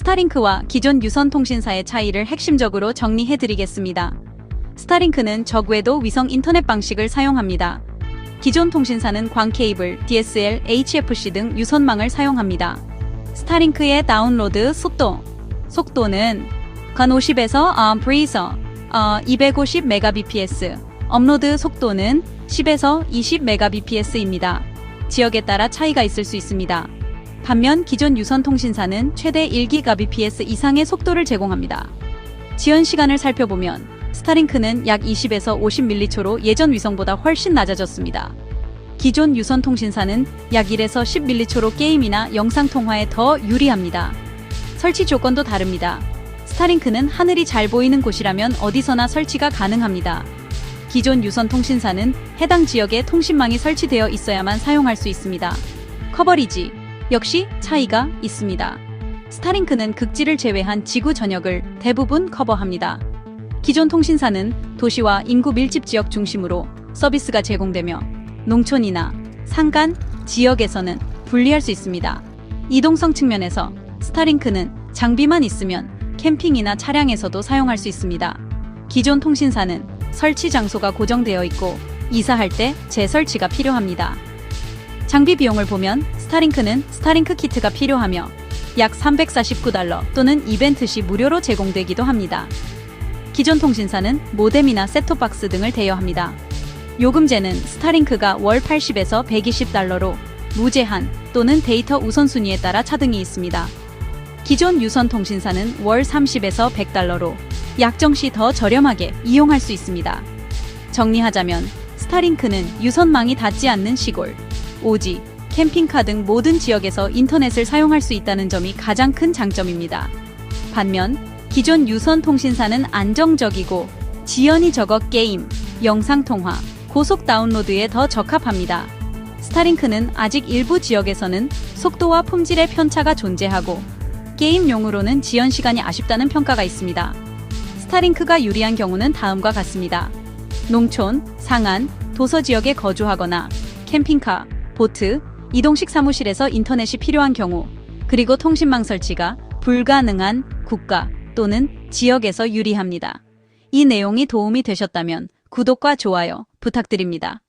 스타링크와 기존 유선 통신사의 차이를 핵심적으로 정리해 드리겠습니다. 스타링크는 저궤도 위성 인터넷 방식을 사용합니다. 기존 통신사는 광 케이블, DSL, HFC 등 유선망을 사용합니다. 스타링크의 다운로드 속도. 속도는 간 50에서 어, 브리서 어, 250 Mbps. 업로드 속도는 10에서 20 Mbps입니다. 지역에 따라 차이가 있을 수 있습니다. 반면 기존 유선 통신사는 최대 1GBps 이상의 속도를 제공합니다. 지연 시간을 살펴보면 스타링크는 약 20에서 50mH로 예전 위성보다 훨씬 낮아졌습니다. 기존 유선 통신사는 약 1에서 10mH로 게임이나 영상 통화에 더 유리합니다. 설치 조건도 다릅니다. 스타링크는 하늘이 잘 보이는 곳이라면 어디서나 설치가 가능합니다. 기존 유선 통신사는 해당 지역에 통신망이 설치되어 있어야만 사용할 수 있습니다. 커버리지 역시 차이가 있습니다. 스타링크는 극지를 제외한 지구 전역을 대부분 커버합니다. 기존 통신사는 도시와 인구 밀집 지역 중심으로 서비스가 제공되며 농촌이나 산간 지역에서는 분리할 수 있습니다. 이동성 측면에서 스타링크는 장비만 있으면 캠핑이나 차량에서도 사용할 수 있습니다. 기존 통신사는 설치 장소가 고정되어 있고 이사할 때 재설치가 필요합니다. 장비 비용을 보면 스타링크는 스타링크 키트가 필요하며 약 349달러 또는 이벤트 시 무료로 제공되기도 합니다. 기존 통신사는 모뎀이나 셋톱박스 등을 대여합니다. 요금제는 스타링크가 월 80에서 120달러로 무제한 또는 데이터 우선순위에 따라 차등이 있습니다. 기존 유선 통신사는 월 30에서 100달러로 약정 시 더 저렴하게 이용할 수 있습니다. 정리하자면 스타링크는 유선망이 닿지 않는 시골, 오지, 캠핑카 등 모든 지역에서 인터넷을 사용할 수 있다는 점이 가장 큰 장점입니다. 반면 기존 유선 통신사는 안정적이고 지연이 적어 게임, 영상 통화, 고속 다운로드에 더 적합합니다. 스타링크는 아직 일부 지역에서는 속도와 품질의 편차가 존재하고 게임용으로는 지연 시간이 아쉽다는 평가가 있습니다. 스타링크가 유리한 경우는 다음과 같습니다. 농촌, 상안, 도서 지역에 거주하거나 캠핑카, 보트, 이동식 사무실에서 인터넷이 필요한 경우, 그리고 통신망 설치가 불가능한 국가 또는 지역에서 유리합니다. 이 내용이 도움이 되셨다면 구독과 좋아요 부탁드립니다.